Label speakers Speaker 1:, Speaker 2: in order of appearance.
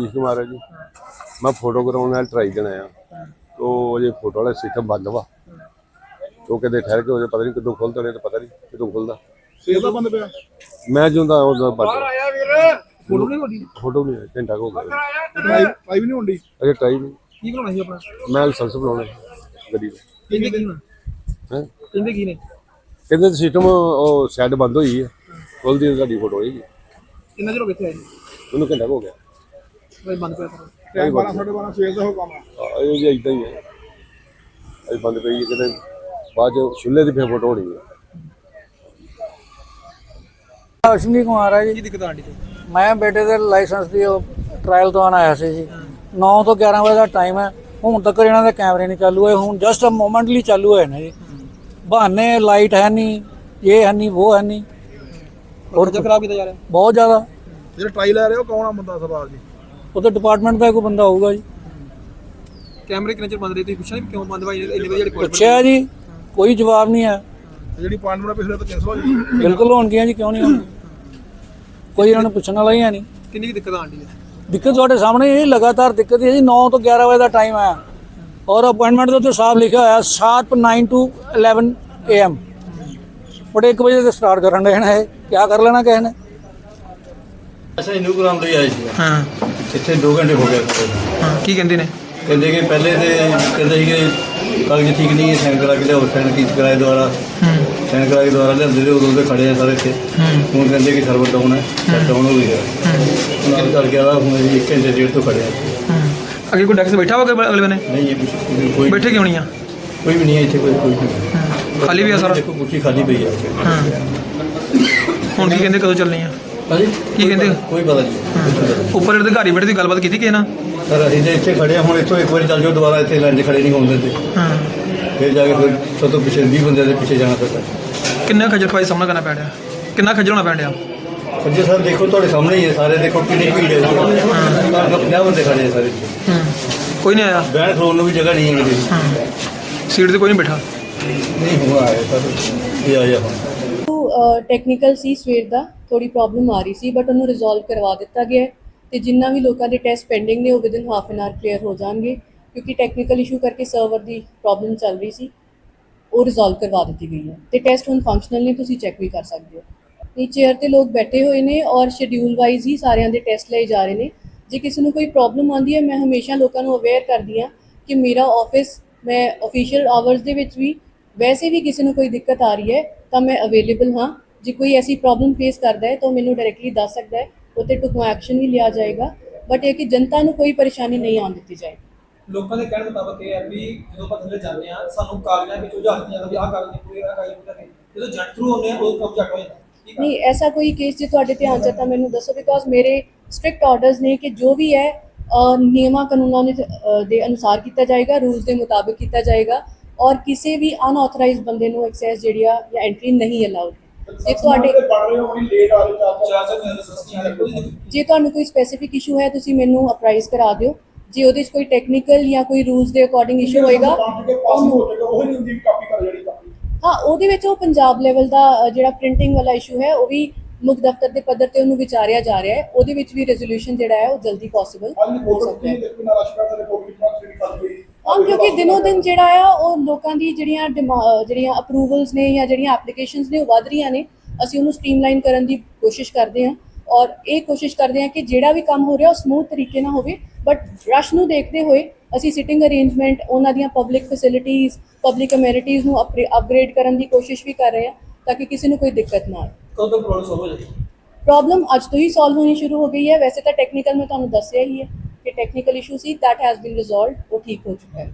Speaker 1: ਸਤੀਸ਼ ਕੁਮਾਰ ਹੈ ਜੀ। ਮੈਂ ਫੋਟੋ ਕਰਾਉਣ ਨਾਲ ਟਰਾਈ ਦੇਣਾ ਆ ਤੋ ਇਹ ਫੋਟੋ ਵਾਲਾ ਸਿਸਟਮ ਬੰਦ ਵਾ। ਤੋ ਕਿਤੇ ਠਹਿਰ ਕੇ ਉਹਦੇ ਪਤਾ ਨਹੀਂ ਕਦੋਂ ਖੁੱਲਦਾ ਨੇ ਤਾਂ ਪਤਾ ਨਹੀਂ ਕਦੋਂ ਖੁੱਲਦਾ।
Speaker 2: ਸੇਲ ਦਾ ਬੰਦ ਪਿਆ?
Speaker 1: ਮੈਂ ਜਿਉਂਦਾ ਉਹਦਾ ਬੰਦ
Speaker 2: ਫੋਟੋ ਨਹੀਂ ਹੋਣੀ
Speaker 1: ਫੋਟੋ ਨਹੀਂ ਆਇਆ, ਘੰਟਾ ਕੁ ਹੋ ਗਿਆ।
Speaker 2: ਟਰਾਈ ਟਰਾਈ ਵੀ ਨਹੀਂ ਹੁੰਦੀ?
Speaker 1: ਅਜੇ ਟਰਾਈ ਨਹੀਂ।
Speaker 2: ਕੀ ਬਣਾਉਣਾ ਸੀ ਆਪਣਾ?
Speaker 1: ਮੈਂ ਲਾਇਸੈਂਸ ਬਣਾਉਣਾ ਗੱਡੀ ਦਾ।
Speaker 2: ਕਹਿੰਦੇ ਕੀ
Speaker 1: ਹੈ?
Speaker 2: ਕਹਿੰਦੇ ਕੀ ਨੇ?
Speaker 1: ਕਹਿੰਦੇ ਸਿਸਟਮ ਉਹ ਸਾਈਡ ਬੰਦ ਹੋਈ ਹੈ ਖੁੱਲਦੀ ਹੈ ਤੁਹਾਡੀ ਫੋਟੋ ਹੋਏਗੀ।
Speaker 2: ਕਿੰਨਾ ਚਿਰ ਹੋ ਗਿਆ ਇੱਥੇ ਆਏ ਨੂੰ?
Speaker 1: ਉਹਨੂੰ ਘੰਟਾ ਕੁ ਹੋ ਗਿਆ।
Speaker 2: ਕੋਈ ਬੰਦ ਪਿਆ ਸਾਰਾ ਟਾਈਮ 12 12:30 ਸਵੇਰ ਦਾ ਹੋ ਕੰਮ ਆ।
Speaker 1: ਆ, ਇਹ ਜੀ ਇਦਾਂ ਹੀ ਹੈ। ਅਜੇ ਬੰਦ ਪਈ ਹੈ ਕਿਤੇ ਬਾਅਦ ਚ ਛੁੱਲੇ ਦੀ ਫਿਰ ਫੋਟੋ ਹੋਣੀ ਹੈ।
Speaker 3: ਅਸ਼ਵਨੀ ਕੁਮਾਰ ਹੈ
Speaker 2: ਕੀ
Speaker 3: ਜੀ
Speaker 2: ਦਿੱਕਤ ਆਂਟੀ ਤੇ
Speaker 3: ਮੈਂ ਬੇਟੇ ਦੇ ਲਾਇਸੈਂਸ ਦੀ ਉਹ ਟ੍ਰਾਇਲ ਤੋਂ ਆਇਆ ਸੀ ਜੀ। 9 ਤੋਂ 11 ਵਜੇ ਦਾ ਟਾਈਮ ਹੈ। ਹੁਣ ਤੱਕ ਇਹਨਾਂ ਦੇ ਕੈਮਰੇ ਨਹੀਂ ਚਾਲੂ ਹੋਏ। ਹੁਣ ਜਸਟ ਅ ਮੋਮੈਂਟਲੀ ਚਾਲੂ ਹੋਏ ਨੇ ਜੀ। ਬਹਾਨੇ ਲਾਈਟ ਹੈ ਨਹੀਂ ਇਹ ਹੈ ਨਹੀਂ ਉਹ ਹੈ ਨਹੀਂ।
Speaker 2: ਹੋਰ ਜੋ ਖਰਾਬ ਕੀਤਾ ਜਾ ਰਿਹਾ?
Speaker 3: ਬਹੁਤ ਜ਼ਿਆਦਾ।
Speaker 2: ਜਿਹੜਾ ਟਰਾਈ ਲੈ ਰਹੇ ਹੋ ਕੌਣ ਆ ਬੰਦਾ ਸਵਾਲ ਜੀ?
Speaker 3: ਉਹਦੇ ਡਿਪਾਰਟਮੈਂਟ ਦਾ ਕੋਈ ਬੰਦਾ ਹੋਊਗਾ ਜੀ।
Speaker 2: ਕੈਮਰੇ ਕਿੰਨਾ ਚਿਰ ਬੰਦ ਰਹੇ? ਤੁਸੀਂ ਪੁੱਛਿਆ ਨਹੀਂ ਕਿਉਂ ਬੰਦ ਭਾਈ? ਇੰਨੇ ਵਜੇ ਜਿਹੜੇ ਕੋਲ
Speaker 3: ਪੁੱਛਿਆ ਜੀ ਕੋਈ ਜਵਾਬ ਨਹੀਂ ਹੈ।
Speaker 2: ਜਿਹੜੀ ਅਪਾਇੰਟਮੈਂਟ ਪਿਛਲੇ ਤੋਂ ਕੈਂਸਲ ਹੋ ਗਈ
Speaker 3: ਬਿਲਕੁਲ ਹੋਣਗੀਆਂ ਜੀ ਕਿਉਂ ਨਹੀਂ ਹੋਣਗੀਆਂ? ਕੋਈ ਇਹਨਾਂ ਨੂੰ ਪੁੱਛਣ ਵਾਲਾ ਹੀ ਹੈ ਨਹੀਂ।
Speaker 2: ਕਿੰਨੀ ਕੀ ਦਿੱਕਤ ਆਂਟੀ
Speaker 3: ਦਿੱਕਤ ਤੁਹਾਡੇ ਸਾਹਮਣੇ ਇਹ ਲਗਾਤਾਰ ਦਿੱਕਤ ਹੈ ਜੀ 9 ਤੋਂ 11 ਵਜੇ ਦਾ ਟਾਈਮ ਹੈ। ਔਰ ਅਪਾਇੰਟਮੈਂਟ ਦੇ ਉੱਤੇ ਸਾਫ਼ ਲਿਖਿਆ ਹੋਇਆ ਸ਼ਾਰਪ 9 ਟੂ 11 ਏਐਮ ਬੜੇ 1 ਵਜੇ ਤੇ ਸਟਾਰਟ ਕਰਨ ਦੇ ਨੇ ਇਹ। ਕੀ ਕਰ ਲੈਣਾ ਕਿਸੇ ਨੇ?
Speaker 4: ਅੱਛਾ ਇਹਨੂੰ ਕਰਾਉਣ ਲਈ ਆਏ ਸੀ।
Speaker 2: ਹਾਂ।
Speaker 4: ਇੱਥੇ 2 ਘੰਟੇ ਹੋ ਗਏ।
Speaker 2: ਹਾਂ ਕੀ ਕਹਿੰਦੇ ਨੇ?
Speaker 4: ਕਹਿੰਦੇ ਕਿ ਪਹਿਲੇ ਤੇ ਕਹਿੰਦੇ ਸੀਗੇ ਕਾਗਜ਼ ਠੀਕ ਨਹੀਂ ਹੈ ਸਾਈਨ ਕਰਾ ਕੇ ਲਿਆਓ ਸਾਈਨ ਕੀ ਕਰਾਏ ਦੁਆਰਾ ਸਾਈਨ ਕਰਾ ਕੇ ਦੁਆਰਾ ਲਿਆਂਦੇ ਤੇ ਉਦੋਂ ਤੇ ਖੜੇ ਆ ਸਾਰੇ ਇੱਥੇ। ਹੁਣ ਕਹਿੰਦੇ ਕਿ ਸਰਵਰ ਡਾਊਨ ਹੈ ਡਾਊਨ ਹੋ ਗਿਆ। ਹੁਣ ਕਰ ਗਿਆ ਹੁਣ ਅਸੀਂ ਇੱਕ ਘੰਟੇ ਡੇਢ ਤੋਂ ਖੜੇ ਆ।
Speaker 2: ਅੱਗੇ ਕੋਈ ਡੈਕਸ ਬੈਠਾ ਹੋਗਾ ਅਗਲੇ ਬਨੇ?
Speaker 4: ਨਹੀਂ ਇਹ ਕੁਛ- ਕੋਈ
Speaker 2: ਬੈਠੇ ਕਿਉਂ ਨਹੀਂ ਆ?
Speaker 4: ਕੋਈ ਵੀ ਨਹੀਂ ਹੈ ਇੱਥੇ ਕੋਈ ਕੋਈ ਨਹੀਂ।
Speaker 2: ਖਾਲੀ ਵੀ ਆ ਸਾਰਾ?
Speaker 4: ਦੇਖੋ ਕੁਰਸੀ ਖਾਲੀ ਪਈ ਹੈ
Speaker 2: ਹਾਂ। ਹੁਣ ਕੀ ਕਹਿੰਦੇ ਕਦੋਂ ਚੱਲਣੀ ਆ?
Speaker 4: ਹਾਂਜੀ
Speaker 2: ਕੀ ਕਹਿੰਦੇ?
Speaker 4: ਕੋਈ ਪਤਾ ਨਹੀਂ।
Speaker 2: ਉੱਪਰ ਜਿਹੜੇ ਅਧਿਕਾਰੀ ਬੈਠੇ ਦੀ ਗੱਲਬਾਤ ਕੀਤੀ ਕਿਸੇ ਨਾਲ?
Speaker 4: ਸਰ ਅਸੀਂ ਤੇ ਇੱਥੇ ਖੜੇ ਆ ਹੁਣ ਇੱਥੋਂ ਇੱਕ ਵਾਰੀ ਚੱਲ ਜਾਓ ਦੁਬਾਰਾ ਇੱਥੇ ਲਾਈਨ 'ਚ ਖੜੇ ਨਹੀਂ ਹੁੰਦੇ ਤੇ
Speaker 2: ਹਾਂ।
Speaker 4: ਫਿਰ ਜਾ ਕੇ ਫਿਰ ਸਭ ਤੋਂ ਪਿੱਛੇ 20 ਬੰਦੇ ਦੇ ਪਿੱਛੇ ਜਾਣਾ ਪੈਂਦਾ।
Speaker 2: ਕਿੰਨਾ ਖੱਜਲ ਖਵਾਈ ਸਾਹਮਣਾ ਕਰਨਾ ਪੈ ਰਿਹਾ? ਕਿੰਨਾ ਖੱਜਲ ਹੋਣਾ ਪੈ ਰਿਹਾ?
Speaker 4: ਸੱਜੇ ਸਰ ਦੇਖੋ ਤੁਹਾਡੇ ਸਾਹਮਣੇ ਹੀ ਹੈ ਸਾਰੇ ਦੇਖੋ ਕਿੰਨੀ ਭੀੜ ਹੈ ਹਾਂ। 50 ਬੰਦੇ ਖੜੇ ਆ ਸਾਰੇ।
Speaker 2: ਹੂੰ। ਕੋਈ ਨਹੀਂ ਆਇਆ?
Speaker 4: ਬੈਠ ਖਲੋਣ ਨੂੰ ਵੀ ਜਗ੍ਹਾ ਨਹੀਂ ਹੈ ਕਿਤੇ
Speaker 2: ਹਾਂ। ਸੀਟ ਤੇ ਕੋਈ ਨਹੀਂ ਬੈਠਾ?
Speaker 4: ਨਹੀਂ ਹੁਣ ਆਏ ਸਰ। ਇਹ ਆਇਆ ਹੁਣ।
Speaker 5: ਟੈਕਨੀਕਲ ਸੀ ਸਵੇਰ ਦਾ। ਥੋੜੀ ਪ੍ਰੋਬਲਮ ਆ ਰਹੀ ਸੀ ਬਟ ਉਹਨੂੰ ਰਿਜ਼ੋਲਵ ਕਰਵਾ ਦਿੱਤਾ ਗਿਆ ਹੈ ਤੇ ਜਿੰਨਾ ਵੀ ਲੋਕਾਂ ਦੇ ਟੈਸਟ ਪੈਂਡਿੰਗ ਨੇ, ਉਹ within half an hour clear ਹੋ ਜਾਣਗੇ, ਕਿਉਂਕਿ ਟੈਕਨੀਕਲ ਇਸ਼ੂ ਕਰਕੇ ਸਰਵਰ ਦੀ ਪ੍ਰੋਬਲਮ ਚੱਲ ਰਹੀ ਸੀ, ਉਹ ਰਿਜ਼ੋਲਵ ਕਰਵਾ ਦਿੱਤੀ ਗਈ ਹੈ ਤੇ ਟੈਸਟ ਹੁਣ ਫੰਕਸ਼ਨਲ ਨੇ, ਤੁਸੀਂ ਚੈੱਕ ਵੀ ਕਰ ਸਕਦੇ ਹੋ। ਇਹ ਚੇਅਰ ਤੇ ਲੋਕ ਬੈਠੇ ਹੋਏ ਨੇ ਔਰ ਸ਼ਡਿਊਲ ਵਾਈਜ਼ ਹੀ ਸਾਰਿਆਂ ਦੇ ਟੈਸਟ ਲਏ ਜਾ ਰਹੇ ਨੇ। ਜੇ ਕਿਸੇ ਨੂੰ ਕੋਈ ਪ੍ਰੋਬਲਮ ਆਉਂਦੀ ਹੈ, ਮੈਂ ਹਮੇਸ਼ਾ ਲੋਕਾਂ ਨੂੰ ਅਵੇਅਰ ਕਰਦੀ ਹਾਂ ਕਿ ਮੇਰਾ ਆਫਿਸ ਮੈਂ ਅਫੀਸ਼ੀਅਲ ਆਵਰਸ ਦੇ ਵਿੱਚ ਵੀ ਵੈਸੇ ਵੀ ਕਿਸੇ ਨੂੰ ਕੋਈ ਦਿੱਕਤ ਆ ਰਹੀ ਹੈ, ਤਾਂ ਮੈਂ ਅਵੇਲੇਬਲ ਹਾਂ। ਜੇ ਕੋਈ ਐਸੀ ਪ੍ਰੋਬਲਮ ਫੇਸ ਕਰਦਾ ਹੈ ਤਾਂ ਉਹ ਮੈਨੂੰ ਡਾਇਰੈਕਟਲੀ ਦੱਸ ਸਕਦਾ ਹੈ ਉੱਤੇ ਟੁਕਮਾ ਐਕਸ਼ਨ ਵੀ ਲਿਆ ਜਾਏਗਾ। ਬਟ ਇਹ ਕਿ ਜਨਤਾ ਨੂੰ ਕੋਈ ਪਰੇਸ਼ਾਨੀ ਨਹੀਂ ਆਉਣ ਦਿੱਤੀ ਜਾਏਗੀ।
Speaker 6: ਲੋਕਾਂ ਦੇ ਕਹਿਣ ਮੁਤਾਬਕ ਇਹ ਹੈ ਵੀ ਜਦੋਂ ਆਪਾਂ ਥੱਲੇ ਜਾਂਦੇ ਆ ਸਾਨੂੰ ਕਾਗਜ਼ਾਂ ਵਿੱਚ ਦਿੱਤਾ ਜਾਂਦਾ ਵੀ ਆਹ ਕਾਗਜ਼ ਨਹੀਂ ਪੂਰੇ ਆਹ ਕਾਗਜ਼ ਪੂਰੇ ਕਰਨੇ ਜਦੋਂ ਜੱਟ ਥਰੂ ਹੁੰਦੇ ਆ ਉਦੋਂ ਕੰਮ ਜੱਟ ਹੋ ਜਾਂਦਾ
Speaker 5: ਨਹੀਂ ਐਸਾ ਕੋਈ ਕੇਸ ਜੇ ਤੁਹਾਡੇ ਧਿਆਨ ਚ ਤਾਂ ਮੈਨੂੰ ਦੱਸੋ ਬਿਕੋਜ਼ ਮੇਰੇ ਸਟ੍ਰਿਕਟ ਆਰਡਰਸ ਨੇ ਕਿ ਜੋ ਵੀ ਹੈ ਨਿਯਮਾਂ ਕਾਨੂੰਨਾਂ ਦੇ ਅਨੁਸਾਰ ਕੀਤਾ ਜਾਏਗਾ ਰੂਲਸ ਦੇ ਮੁਤਾਬਿਕ ਕੀਤਾ ਜਾਏਗਾ ਔਰ ਕਿਸੇ ਵੀ ਅਨਆਥੋਰਾਈਜ਼ਡ ਬੰਦੇ ਨੂੰ ਐਕਸੈਸ ਜਿਹੜੀ ਆ ਜਾਂ ਐਂਟਰੀ ਨਹੀਂ ਅਲਾਉਡ ਜੇ ਤੁਹਾਡੇ
Speaker 6: ਪੜ ਰਹੇ ਹੋ ਬੜੀ ਲੇਟ ਆ ਰਹੇ ਚਾਰ ਚਾਰ ਚਾਰ ਮਹੀਨੇ ਸਸਤੀਆਂ ਦੇ ਕੋਈ ਦਿੱਕਤ
Speaker 5: ਜੇ ਤੁਹਾਨੂੰ ਕੋਈ ਸਪੈਸੀਫਿਕ ਇਸ਼ੂ ਹੈ ਤੁਸੀਂ ਮੈਨੂੰ ਅਪਰਾਈਜ਼ ਕਰਾ ਦਿਓ। ਜੇ ਉਹਦੇ 'ਚ ਕੋਈ ਟੈਕਨੀਕਲ ਜਾਂ ਕੋਈ ਰੂਲਸ ਦੇ ਅਕੋਰਡਿੰਗ ਇਸ਼ੂ ਹੋਏਗਾ ਹਾਂ ਉਹਦੇ ਵਿੱਚ ਉਹ ਪੰਜਾਬ ਲੈਵਲ ਦਾ ਜਿਹੜਾ ਪ੍ਰਿੰਟਿੰਗ ਵਾਲਾ ਇਸ਼ੂ ਹੈ ਉਹ ਵੀ ਮੁੱਖ ਦਫ਼ਤਰ ਦੇ ਪੱਧਰ ਤੇ ਉਹਨੂੰ ਵਿਚਾਰਿਆ ਜਾ ਰਿਹਾ ਹੈ। ਉਹਦੇ ਵਿੱਚ ਵੀ ਰੈਜ਼ੋਲੂਸ਼ਨ ਜਿਹੜਾ ਹੈ ਉਹ ਜਲਦੀ ਪੋਸੀਬਲ ਹੋ ਸਕਦਾ ਹੈ। ਹਾਂ ਕਿਉਂਕਿ ਦਿਨੋ ਦਿਨ ਜਿਹੜਾ ਆ ਉਹ ਲੋਕਾਂ ਦੀ ਜਿਹੜੀਆਂ ਡਿਮਾ- ਜਿਹੜੀਆਂ ਅਪਰੂਵਲਸ ਨੇ ਜਾਂ ਜਿਹੜੀਆਂ ਐਪਲੀਕੇਸ਼ਨਸ ਨੇ ਉਹ ਵਧ ਰਹੀਆਂ ਨੇ। ਅਸੀਂ ਉਹਨੂੰ ਸਟ੍ਰੀਮਲਾਈਨ ਕਰਨ ਦੀ ਕੋਸ਼ਿਸ਼ ਕਰਦੇ ਹਾਂ। ਔਰ ਇਹ ਕੋਸ਼ਿਸ਼ ਕਰਦੇ ਹਾਂ ਕਿ ਜਿਹੜਾ ਵੀ ਕੰਮ ਹੋ ਰਿਹਾ ਉਹ ਸਮੂਥ ਤਰੀਕੇ ਨਾਲ ਹੋਵੇ। ਬਟ ਰਸ਼ ਨੂੰ ਦੇਖਦੇ ਹੋਏ ਅਸੀਂ ਸਿਟਿੰਗ ਅਰੇਂਜਮੈਂਟ ਉਹਨਾਂ ਦੀਆਂ ਪਬਲਿਕ ਫੈਸਿਲਿਟੀਆਂ ਪਬਲਿਕ ਅਮੈਨਿਟੀਜ਼ ਨੂੰ ਅਪਗ੍ਰੇਡ ਕਰਨ ਦੀ ਕੋਸ਼ਿਸ਼ ਵੀ ਕਰ ਰਹੇ ਹਾਂ ਤਾਂ ਕਿ ਕਿਸੇ ਨੂੰ ਕੋਈ ਦਿੱਕਤ ਨਾ ਆਏ
Speaker 6: ਕਦੋਂ ਤੱਕ ਪ੍ਰੋਬਲਮ ਸੋਲਵ ਹੋ ਜਾਏਗੀ?
Speaker 5: ਪ੍ਰੋਬਲਮ ਅੱਜ ਤੋਂ ਹੀ ਸੋਲਵ ਹੋਣੀ ਸ਼ੁਰੂ ਹੋ ਗਈ ਹੈ। ਵੈਸੇ ਤਾਂ ਟੈਕਨੀਕਲ ਮੈਂ ਤੁਹਾਨੂੰ ਦੱਸਿਆ ਹੀ ਹੈ। ਕਿ ਟੈਕਨੀਕਲ ਇਸ਼ੂ ਸੀ that has been resolved ਉਹ ਠੀਕ ਹੋ ਚੁੱਕਾ ਹੈ